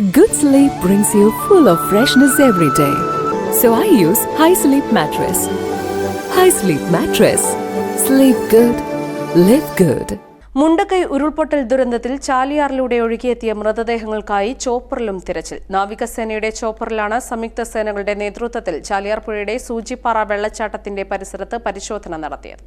Good sleep brings you full of freshness every day. So I use High Sleep Mattress. High Sleep Mattress. Sleep good. Live good. Mundakkai ഉരുൾപൊട്ടൽ ദുരന്തത്തിൽ ചാലിയാറിലൂടെ ഒഴുകിയെത്തിയ മൃതദേഹങ്ങൾക്കായി ചോപ്പറിലും തിരച്ചിൽ നാവികസേനയുടെ ചോപ്പറിലാണ് സംയുക്ത സേനകളുടെ നേതൃത്വത്തിൽ ചാലിയാർ പുഴയുടെ സൂചിപ്പാറ വെള്ളച്ചാട്ടത്തിന്റെ പരിസരത്ത് പരിശോധന നടത്തിയത്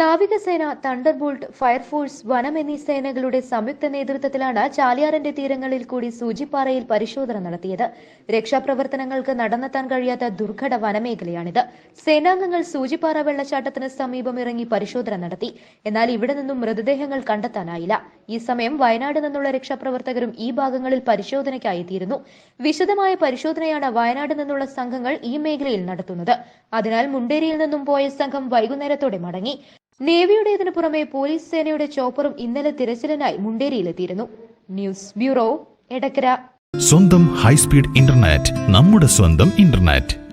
നാവികസേന തണ്ടർബോൾട്ട് ഫയർഫോഴ്സ് വനം എന്നീ സേനകളുടെ സംയുക്ത നേതൃത്വത്തിലാണ് ചാലിയാറിന്റെ തീരങ്ങളിൽ കൂടി സൂചിപ്പാറയിൽ പരിശോധന നടത്തിയത്. രക്ഷാപ്രവർത്തനങ്ങൾക്ക് നടന്നെത്താൻ കഴിയാത്ത ദുർഘട വനമേഖലയാണിത്. സേനാംഗങ്ങൾ സൂചിപ്പാറ വെള്ളച്ചാട്ടത്തിന് സമീപം ഇറങ്ങി പരിശോധന നടത്തി. എന്നാൽ ഇവിടെ നിന്നും മൃതദേഹങ്ങൾ കണ്ടെത്താനായില്ല. ഈ സമയം വയനാട് നിന്നുള്ള രക്ഷാപ്രവർത്തകരും ഈ ഭാഗങ്ങളിൽ പരിശോധനയ്ക്കായി എത്തിയിരുന്നു. വിശദമായ പരിശോധനയാണ് വയനാട് നിന്നുള്ള സംഘങ്ങൾ ഈ മേഖലയിൽ നടത്തുന്നത്. അതിനാൽ മുണ്ടേരിയിൽ നിന്നും പോയ സംഘം വൈകുന്നേരത്തോടെ മടങ്ങി. നേവിയുടേതിനു പുറമെ പോലീസ് സേനയുടെ ചോപ്പറും ഇന്നലെ തിരച്ചിലിനായി മുണ്ടേരിയിലെത്തിയിരുന്നു. News bureau Edakkara. സ്വന്തം ഹൈസ്പീഡ് ഇന്റർനെറ്റ് നമ്മുടെ സ്വന്തം ഇന്റർനെറ്റ്.